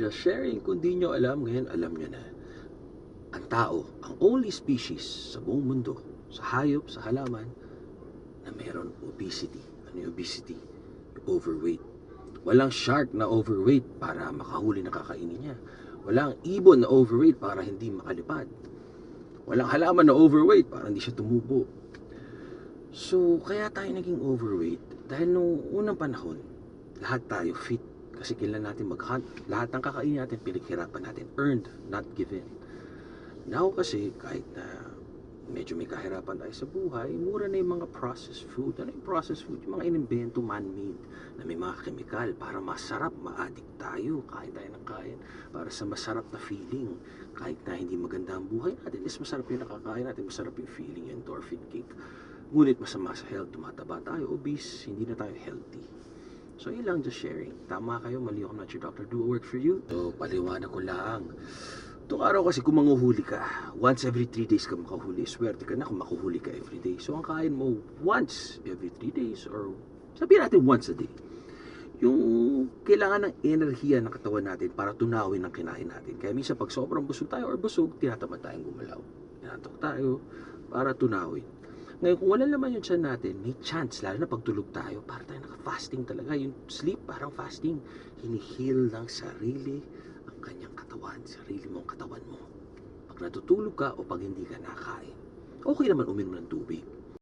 Just sharing. Kung di nyo alam, ngayon alam nyo na. Ang tao, ang only species sa buong mundo, sa hayop, sa halaman, na meron obesity. Ano yung obesity? Overweight. Walang shark na overweight para makahuli na kakainin niya. Walang ibon na overweight para hindi makalipad. Walang halaman na overweight para hindi siya tumubo. So, kaya tayo naging overweight dahil nung unang panahon, lahat tayo fit kasi kailan natin mag-hunt. Lahat ng kakainin natin, pinaghirapan natin. Earned, not given. Now kasi, kahit na medyo may kahirapan tayo sa buhay, mura na yung mga processed food. Ano yung processed food? Yung mga inimbento, man-made, na may mga chemical para masarap, ma-addict tayo, kain tayo ng kain, para sa masarap na feeling. Kahit na hindi maganda ang buhay natin, is masarap yung nakakain natin, masarap yung feeling, yung endorphin kick. Ngunit masama sa health, tumataba tayo, obese, hindi na tayo healthy. So, yun lang, just sharing. Tama kayo, mali ako, not your doctor. Do work for you? So, paliwanag ko lang. Itong araw kasi kung manguhuli ka, once every 3 days ka makahuli, swerte ka na kung makuhuli ka every day. So, ang kain mo once every 3 days or sabihin natin once a day. Yung kailangan ng enerhiya ng katawan natin para tunawin ang kinain natin. Kaya minsan pag sobrang busog tayo or busog, tinatamad tayong gumalaw. Tinatok tayo para tunawin. Ngayon, kung wala naman yung tiyan natin, may chance, lalo na pagtulog tayo, para tayo naka-fasting talaga. Yung sleep, parang fasting. Hinihil ng sarili ang kanyang katawan, sarili mong katawan mo. Pag natutulog ka o pag hindi ka nakain, okay naman uminom ng tubig.